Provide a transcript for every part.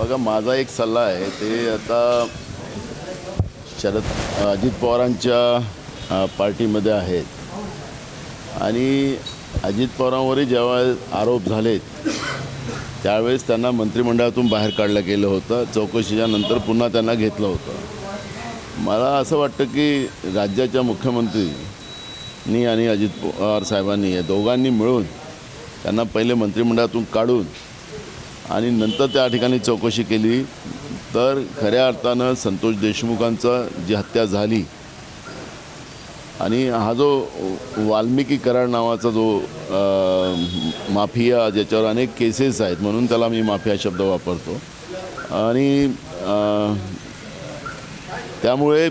बघा माझा एक सल्ला आहे ते आता शरद अजित पवारांच्या पार्टीमध्ये आहेत. आणि अजित पवारांवरही जेव्हा आरोप झालेत त्यावेळेस त्यांना मंत्रिमंडळातून बाहेर काढलं गेलं होतं. चौकशीच्या नंतर पुन्हा त्यांना घेतलं होतं. मला असं वाटतं की राज्याच्या मुख्यमंत्रीनी आणि अजित पवार साहेबांनी या दोघांनी मिळून त्यांना पहिले मंत्रिमंडळातून काढून आणि नंतर त्या ठिकाणी चौकशी केली. तर खऱ्या अर्थानं संतोष देशमुखांचा जी हत्या झाली आणि हा जो वाल्मिकी कराड नावाचा जो माफिया ज्याच्यावर अनेक केसेस आहेत म्हणून त्याला मी माफिया शब्द वापरतो. आणि त्यामुळे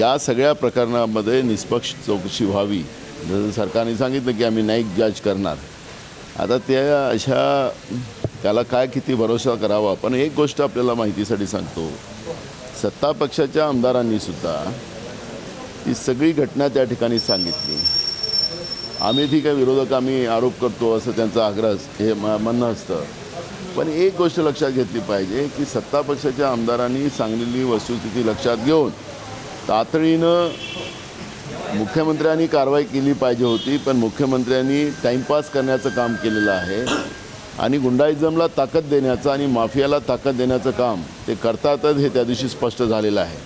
या सगळ्या प्रकरणामध्ये निष्पक्ष चौकशी व्हावी. जसं सरकारने सांगितलं की आम्ही नाही जज करणार. आता त्या अशा त्याला काय किती भरोसा करावा? पण एक गोष्ट आपल्याला माहितीसाठी सांगतो. सत्ता पक्षाच्या आमदारांनी सुद्धा सगळी घटना त्या ठिकाणी सांगितली. आम्ही ठीक आहे विरोधक आम्ही आरोप करतो असं त्यांचा आग्रह हे म- म्हणणं असतं. पण एक गोष्ट लक्षात घेतली पाहिजे की सत्ता पक्षाच्या आमदारांनी सांगलेली वस्तुस्थिती लक्षात घेऊन तातडीनं मुख्यमंत्र्यांनी कारवाई केली पाहिजे होती पण मुख्यमंत्र्यांनी टाईमपास करण्याचं काम केलेलं आहे. आणि गुंडाइजमला ताकद देण्याचं आणि माफियाला ताकद देण्याचं काम ते करतातच हे त्या दिवशी स्पष्ट झालेलं आहे.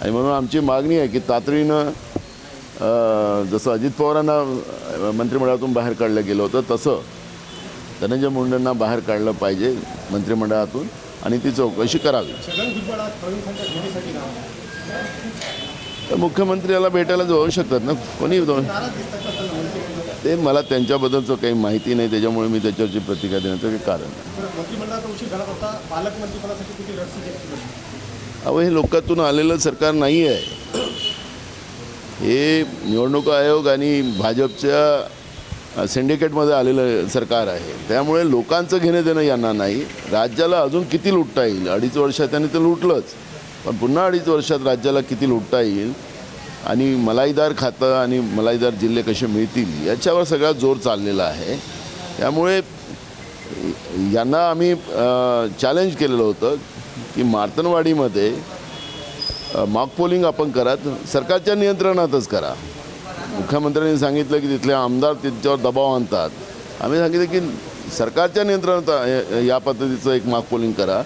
आणि म्हणून आमची मागणी आहे की तातडीनं जसं अजित पवारांना मंत्रिमंडळातून बाहेर काढलं गेलं होतं तसं धनंजय मुंडेंना बाहेर काढलं पाहिजे मंत्रिमंडळातून आणि ती चौकशी करावी. तर मुख्यमंत्र्याला भेटायला जाऊ शकतात ना? कोणी जाऊ? ते मला त्यांच्याबद्दलचं काही माहिती नाही त्याच्यामुळे मी त्याच्यावरची प्रतिक्रिया देण्याचं काही कारण अहो हे लोकातून आलेलं सरकार नाही आहे. हे निवडणूक आयोग आणि भाजपच्या सिंडिकेटमध्ये आलेलं सरकार आहे. त्यामुळे लोकांचं घेणं देणं यांना नाही. राज्याला अजून किती लुटता येईल? अडीच वर्षात त्यांनी ते लुटलंच. पण पुन्हा अडीच वर्षात राज्याला किती लुटता येईल? आणि मलाईदार खातं आणि मलाईदार जिल्हे कसे मिळतील याच्यावर सगळा जोर चाललेला आहे. त्यामुळे यांना आम्ही चॅलेंज केलेलं होतं की मार्तनवाडीमध्ये मॉक पोलिंग आपण करत सरकारच्या नियंत्रणातच करा. मुख्यमंत्र्यांनी सांगितलं की तिथले आमदार त्यांच्यावर दबाव आणतात. आम्ही सांगितलं की सरकारच्या नियंत्रणात या- या पद्धतीचं एक मॉक पोलिंग करा.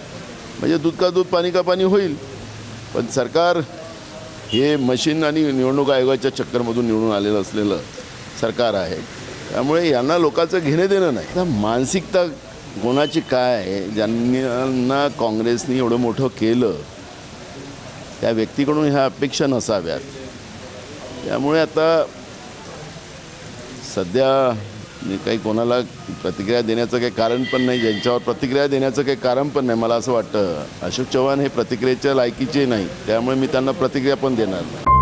म्हणजे दूध का दूध पाणी का पाणी होईल. पण सरकार हे मशीन आणि निवडणूक आयोगाच्या चक्करमधून निवडून आलेलं असलेलं सरकार आहे. त्यामुळे यांना लोकांचं घेणं देणं नाही. आता मानसिकता कोणाची काय आहे? ज्यांना काँग्रेसनी एवढं मोठं केलं त्या व्यक्तीकडून ह्या अपेक्षा नसाव्यात. त्यामुळे आता सध्या काही कोणाला प्रतिक्रिया देण्याचं काही कारण पण नाही ज्यांच्यावर प्रतिक्रिया देण्याचं काही कारण पण नाही मला असं वाटतं. अशोक चव्हाण हे प्रतिक्रियेच्या लायकीचे नाही त्यामुळे मी त्यांना प्रतिक्रिया पण देणार नाही.